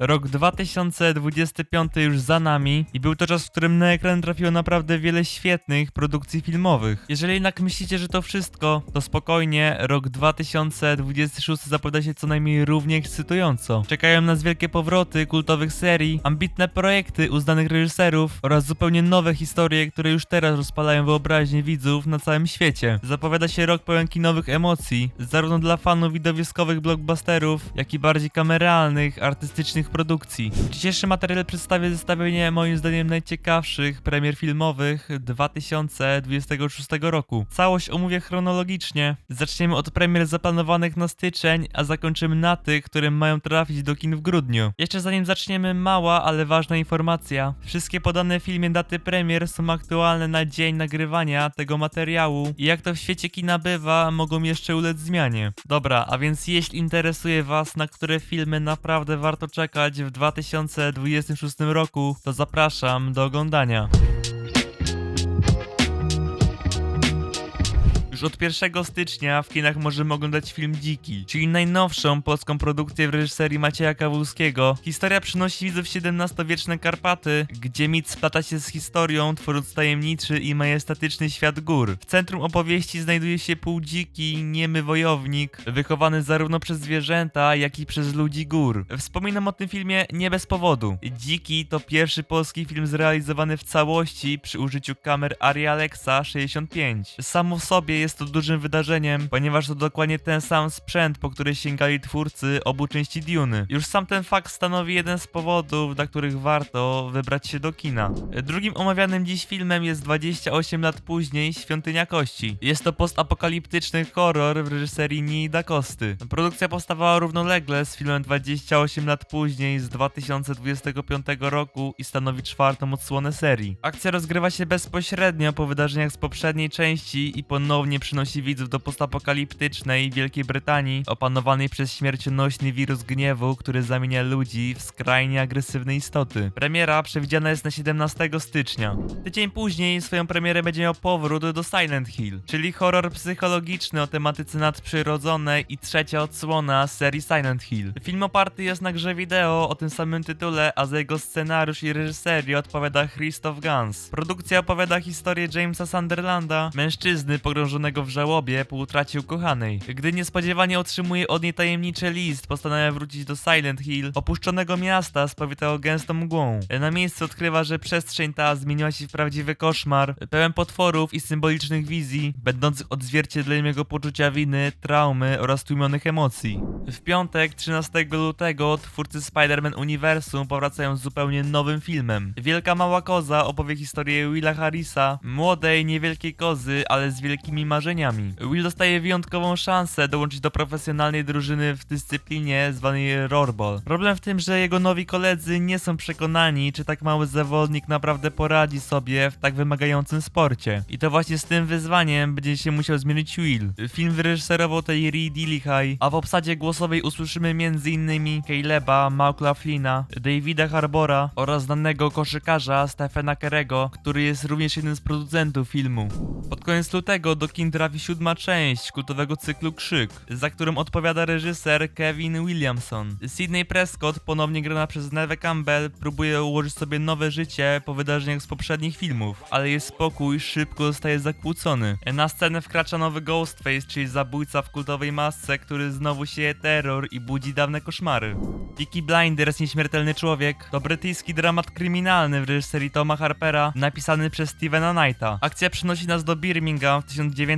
Rok 2025 już za nami i był to czas, w którym na ekran trafiło naprawdę wiele świetnych produkcji filmowych. Jeżeli jednak myślicie, że to wszystko, to spokojnie, rok 2026 zapowiada się co najmniej równie ekscytująco. Czekają nas wielkie powroty kultowych serii, ambitne projekty uznanych reżyserów oraz zupełnie nowe historie, które już teraz rozpalają wyobraźnię widzów na całym świecie. Zapowiada się rok pełen kinowych emocji, zarówno dla fanów widowiskowych blockbusterów, jak i bardziej kameralnych, artystycznych produkcji. W dzisiejszym materiale przedstawię zestawienie moim zdaniem najciekawszych premier filmowych 2026 roku. Całość omówię chronologicznie. Zaczniemy od premier zaplanowanych na styczeń, a zakończymy na tych, które mają trafić do kin w grudniu. Jeszcze zanim zaczniemy, mała, ale ważna informacja. Wszystkie podane w filmie daty premier są aktualne na dzień nagrywania tego materiału i jak to w świecie kina bywa, mogą jeszcze ulec zmianie. Dobra, a więc jeśli interesuje was, na które filmy naprawdę warto czekać w 2026 roku, to zapraszam do oglądania. Już od 1 stycznia w kinach możemy oglądać film Dziki, czyli najnowszą polską produkcję w reżyserii Macieja Kawulskiego. Historia przynosi widzów XVII-wieczne Karpaty, gdzie mit splata się z historią, tworząc tajemniczy i majestatyczny świat gór. W centrum opowieści znajduje się półdziki, niemy wojownik, wychowany zarówno przez zwierzęta, jak i przez ludzi gór. Wspominam o tym filmie nie bez powodu. Dziki to pierwszy polski film zrealizowany w całości przy użyciu kamer Arri Alexa 65. Samo w sobie jest to dużym wydarzeniem, ponieważ to dokładnie ten sam sprzęt, po który sięgali twórcy obu części Duny. Już sam ten fakt stanowi jeden z powodów, dla których warto wybrać się do kina. Drugim omawianym dziś filmem jest 28 lat później Świątynia Kości. Jest to postapokaliptyczny horror w reżyserii Nii Da Costy. Produkcja powstawała równolegle z filmem 28 lat później z 2025 roku i stanowi czwartą odsłonę serii. Akcja rozgrywa się bezpośrednio po wydarzeniach z poprzedniej części i ponownie przynosi widzów do postapokaliptycznej Wielkiej Brytanii, opanowanej przez śmiercionośny wirus gniewu, który zamienia ludzi w skrajnie agresywne istoty. Premiera przewidziana jest na 17 stycznia. Tydzień później swoją premierę będzie miał powrót do Silent Hill, czyli horror psychologiczny o tematyce nadprzyrodzonej i trzecia odsłona serii Silent Hill. Film oparty jest na grze wideo o tym samym tytule, a za jego scenariusz i reżyserię odpowiada Christoph Gans. Produkcja opowiada historię Jamesa Sunderlanda, mężczyzny pogrążonego w żałobie po utracie ukochanej. Gdy niespodziewanie otrzymuje od niej tajemniczy list, postanawia wrócić do Silent Hill, opuszczonego miasta spowitego gęstą mgłą. Na miejscu odkrywa, że przestrzeń ta zmieniła się w prawdziwy koszmar, pełen potworów i symbolicznych wizji, będących odzwierciedleniem jego poczucia winy, traumy oraz tłumionych emocji. W piątek, 13 lutego, twórcy Spider-Man Uniwersum powracają z zupełnie nowym filmem. Wielka Mała Koza opowie historię Willa Harrisa, młodej, niewielkiej kozy, ale z wielkimi marzeniami. Will dostaje wyjątkową szansę dołączyć do profesjonalnej drużyny w dyscyplinie zwanej Rorball. Problem w tym, że jego nowi koledzy nie są przekonani, czy tak mały zawodnik naprawdę poradzi sobie w tak wymagającym sporcie. I to właśnie z tym wyzwaniem będzie się musiał zmierzyć Will. Film wyreżyserował Terry Dillihai, a w obsadzie głosowej usłyszymy m.in. Caleba, Malcolma Flina, Davida Harbora oraz znanego koszykarza Stephena Kerego, który jest również jednym z producentów filmu. Pod koniec lutego do kin trafi siódma część kultowego cyklu Krzyk, za którą odpowiada reżyser Kevin Williamson. Sydney Prescott, ponownie grana przez Neve Campbell, próbuje ułożyć sobie nowe życie po wydarzeniach z poprzednich filmów, ale jej spokój szybko zostaje zakłócony. Na scenę wkracza nowy Ghostface, czyli zabójca w kultowej masce, który znowu sieje terror i budzi dawne koszmary. Peaky Blinders, Nieśmiertelny Człowiek to brytyjski dramat kryminalny w reżyserii Toma Harpera, napisany przez Stevena Knighta. Akcja przenosi nas do Birmingham w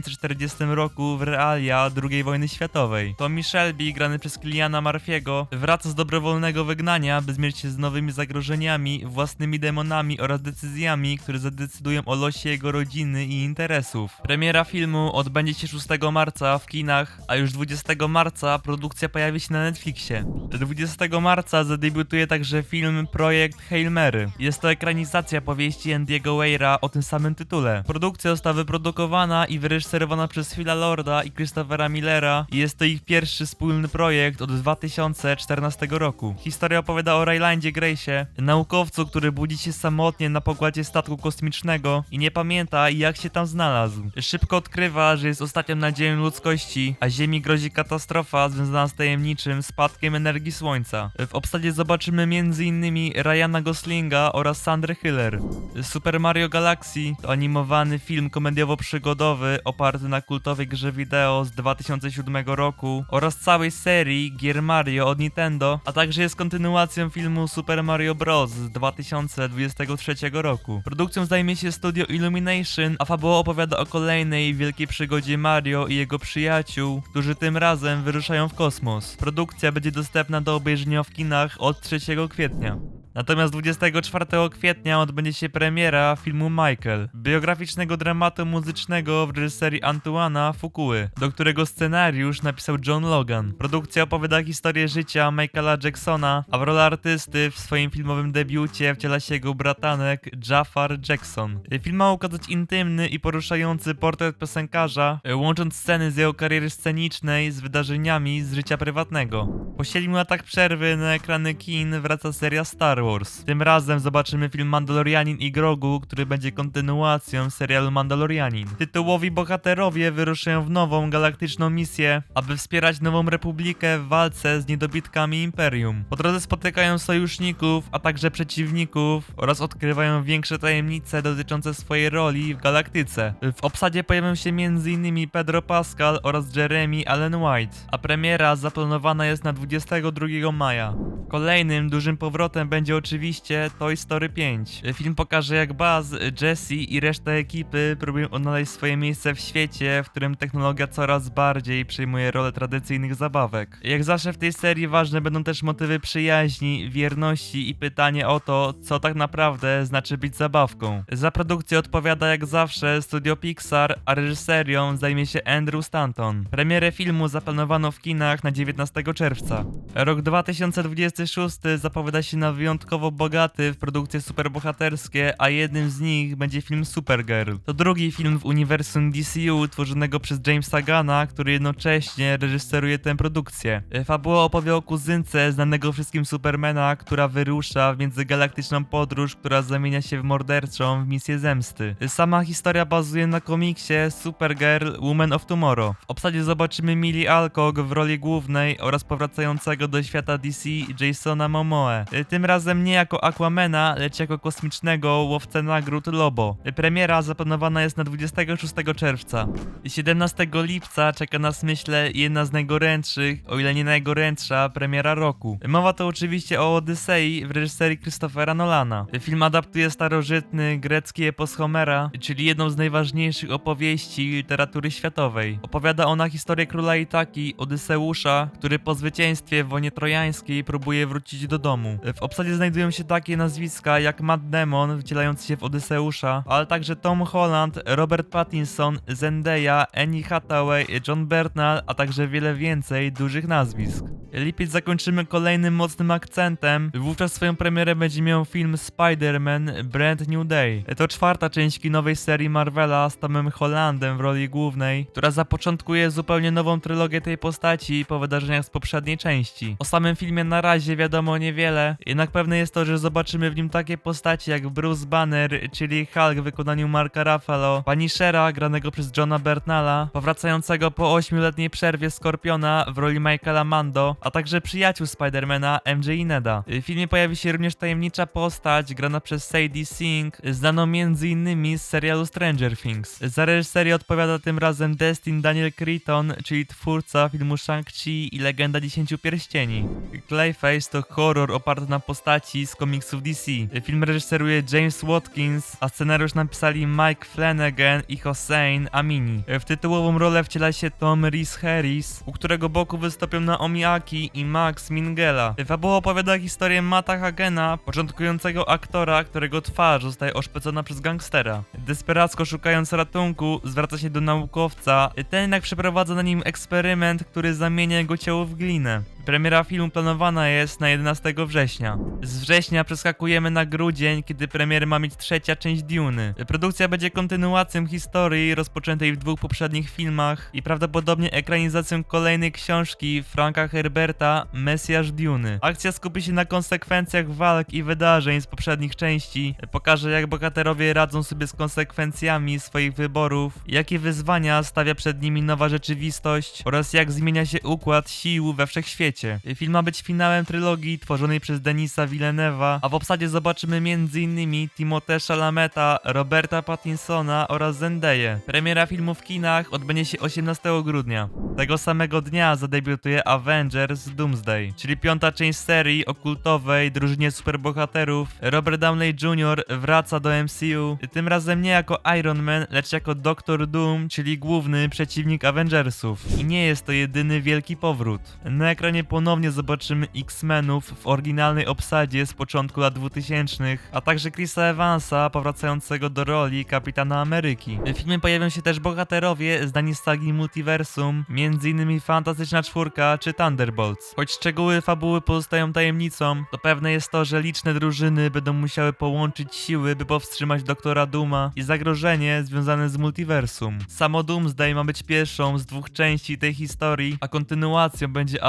1940 roku w realia II wojny światowej. Tommy Shelby, grany przez Kiliana Murphy'ego, wraca z dobrowolnego wygnania, by zmierzyć się z nowymi zagrożeniami, własnymi demonami oraz decyzjami, które zadecydują o losie jego rodziny i interesów. Premiera filmu odbędzie się 6 marca w kinach, a już 20 marca produkcja pojawi się na Netflixie. 20 marca zadebiutuje także film Projekt Hail Mary. Jest to ekranizacja powieści Andiego Weira o tym samym tytule. Produkcja została wyprodukowana i wyreżyserowana wyreżyserowana przez Phila Lorda i Christophera Millera i jest to ich pierwszy wspólny projekt od 2014 roku. Historia opowiada o Rylandzie Grace'ie, naukowcu, który budzi się samotnie na pokładzie statku kosmicznego i nie pamięta jak się tam znalazł. Szybko odkrywa, że jest ostatnią nadzieją ludzkości, a Ziemi grozi katastrofa związana z tajemniczym spadkiem energii Słońca. W obsadzie zobaczymy m.in. Ryana Goslinga oraz Sandrę Hiller. Super Mario Galaxy to animowany film komediowo-przygodowy oparty na kultowej grze wideo z 2007 roku oraz całej serii gier Mario od Nintendo, a także jest kontynuacją filmu Super Mario Bros. z 2023 roku. Produkcją zajmie się studio Illumination, a fabuła opowiada o kolejnej wielkiej przygodzie Mario i jego przyjaciół, którzy tym razem wyruszają w kosmos. Produkcja będzie dostępna do obejrzenia w kinach od 3 kwietnia. Natomiast 24 kwietnia odbędzie się premiera filmu Michael, biograficznego dramatu muzycznego w reżyserii Antoana Fukuły, do którego scenariusz napisał John Logan. Produkcja opowiada historię życia Michaela Jacksona, a w rolę artysty w swoim filmowym debiucie wciela się jego bratanek Jafar Jackson. Film ma ukazać intymny i poruszający portret piosenkarza, łącząc sceny z jego kariery scenicznej z wydarzeniami z życia prywatnego. Po 7 latach przerwy na ekrany kin wraca seria Star Wars. Tym razem zobaczymy film Mandalorianin i Grogu, który będzie kontynuacją serialu Mandalorianin. Tytułowi bohaterowie wyruszają w nową galaktyczną misję, aby wspierać nową republikę w walce z niedobitkami Imperium. Po drodze spotykają sojuszników, a także przeciwników oraz odkrywają większe tajemnice dotyczące swojej roli w galaktyce. W obsadzie pojawią się m.in. Pedro Pascal oraz Jeremy Allen White, a premiera zaplanowana jest na 22 maja. Kolejnym dużym powrotem będzie oczywiście Toy Story 5. Film pokaże jak Buzz, Jesse i reszta ekipy próbują odnaleźć swoje miejsce w świecie, w którym technologia coraz bardziej przejmuje rolę tradycyjnych zabawek. Jak zawsze w tej serii ważne będą też motywy przyjaźni, wierności i pytanie o to, co tak naprawdę znaczy być zabawką. Za produkcję odpowiada jak zawsze studio Pixar, a reżyserią zajmie się Andrew Stanton. Premierę filmu zaplanowano w kinach na 19 czerwca. Rok 2026 zapowiada się na wyjątkowo bogaty w produkcje superbohaterskie, a jednym z nich będzie film Supergirl. To drugi film w uniwersum DCU tworzonego przez Jamesa Gana, który jednocześnie reżyseruje tę produkcję. Fabuła opowie o kuzynce znanego wszystkim Supermana, która wyrusza w międzygalaktyczną podróż, która zamienia się w morderczą w misję zemsty. Sama historia bazuje na komiksie Supergirl Woman of Tomorrow. W obsadzie zobaczymy Millie Alcock w roli głównej oraz powracającego do świata DC Jasona Momoe. Tym razem nie jako Aquamana, lecz jako kosmicznego łowcę nagród Lobo. Premiera zaplanowana jest na 26 czerwca. 17 lipca czeka nas myślę jedna z najgorętszych, o ile nie najgorętsza, premiera roku. Mowa to oczywiście o Odysei w reżyserii Christophera Nolana. Film adaptuje starożytny grecki epos Homera, czyli jedną z najważniejszych opowieści literatury światowej. Opowiada ona historię króla Itaki, Odyseusza, który po zwycięstwie w wojnie trojańskiej próbuje wrócić do domu. W obsadzie znajdują się takie nazwiska jak Matt Damon, wcielający się w Odyseusza, ale także Tom Holland, Robert Pattinson, Zendaya, Annie Hathaway, John Bernal, a także wiele więcej dużych nazwisk. Lipiec zakończymy kolejnym mocnym akcentem. Wówczas swoją premierę będzie miał film Spider-Man Brand New Day. To czwarta część kinowej serii Marvela z Tomem Hollandem w roli głównej, która zapoczątkuje zupełnie nową trylogię tej postaci po wydarzeniach z poprzedniej części. O samym filmie na razie wiadomo niewiele, jednak pewne jest to, że zobaczymy w nim takie postaci jak Bruce Banner, czyli Hulk w wykonaniu Marka Ruffalo, Punishera granego przez Johna Bernala, powracającego po 8-letniej przerwie Skorpiona w roli Michaela Mando, a także przyjaciół Spidermana MJ i Neda. W filmie pojawi się również tajemnicza postać grana przez Sadie Sink, znaną m.in. z serialu Stranger Things. Za reżyserię odpowiada tym razem Destin Daniel Cretton, czyli twórca filmu Shang-Chi i Legenda Dziesięciu Pierścieni. Clayface to horror oparty na postaci z komiksów DC. Film reżyseruje James Watkins, a scenariusz napisali Mike Flanagan i Hossein Amini. W tytułową rolę wciela się Tom Rhys Harris, u którego boku wystąpią Naomi Aki i Max Mingela. Fabuła opowiada historię Mata Hagena, początkującego aktora, którego twarz zostaje oszpecona przez gangstera. Desperacko szukając ratunku, zwraca się do naukowca, ten jednak przeprowadza na nim eksperyment, który zamienia jego ciało w glinę. Premiera filmu planowana jest na 11 września. Z września przeskakujemy na grudzień, kiedy premierę ma mieć trzecia część Duny. Produkcja będzie kontynuacją historii rozpoczętej w dwóch poprzednich filmach i prawdopodobnie ekranizacją kolejnej książki Franka Herberta Mesjasz Duny. Akcja skupi się na konsekwencjach walk i wydarzeń z poprzednich części, pokaże jak bohaterowie radzą sobie z konsekwencjami swoich wyborów, jakie wyzwania stawia przed nimi nowa rzeczywistość oraz jak zmienia się układ sił we wszechświecie. Film ma być finałem trylogii tworzonej przez Denisa Villeneuve'a, a w obsadzie zobaczymy m.in. Timothée Chalameta, Roberta Pattinsona oraz Zendaya. Premiera filmu w kinach odbędzie się 18 grudnia. Tego samego dnia zadebiutuje Avengers Doomsday, czyli piąta część serii o kultowej drużynie superbohaterów. Robert Downey Jr. wraca do MCU, tym razem nie jako Iron Man, lecz jako Doctor Doom, czyli główny przeciwnik Avengersów. I nie jest to jedyny wielki powrót. Na ekranie ponownie zobaczymy X-Menów w oryginalnej obsadzie z początku lat 2000, a także Chrisa Evansa powracającego do roli Kapitana Ameryki. W filmie pojawią się też bohaterowie znani z sagi Multiversum, m.in. Fantastyczna Czwórka czy Thunderbolts. Choć szczegóły fabuły pozostają tajemnicą, to pewne jest to, że liczne drużyny będą musiały połączyć siły, by powstrzymać Doktora Duma i zagrożenie związane z Multiversum. Samo Doomsday ma być pierwszą z dwóch części tej historii, a kontynuacją będzie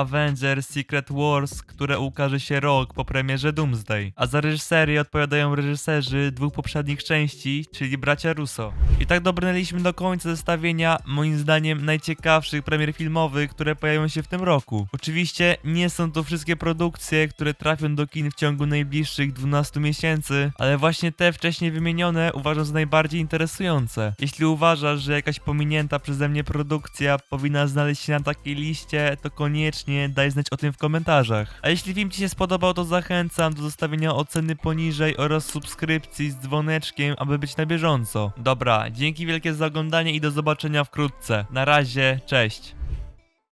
Secret Wars, które ukaże się rok po premierze Doomsday. A za reżyserię odpowiadają reżyserzy dwóch poprzednich części, czyli bracia Russo. I tak dobrnęliśmy do końca zestawienia, moim zdaniem najciekawszych premier filmowych, które pojawią się w tym roku. Oczywiście nie są to wszystkie produkcje, które trafią do kin w ciągu najbliższych 12 miesięcy, ale właśnie te wcześniej wymienione uważam za najbardziej interesujące. Jeśli uważasz, że jakaś pominięta przeze mnie produkcja powinna znaleźć się na takiej liście, to koniecznie daj znać o tym w komentarzach. A jeśli film Ci się spodobał, to zachęcam do zostawienia oceny poniżej oraz subskrypcji z dzwoneczkiem, aby być na bieżąco. Dobra, dzięki wielkie za oglądanie i do zobaczenia wkrótce. Na razie, cześć.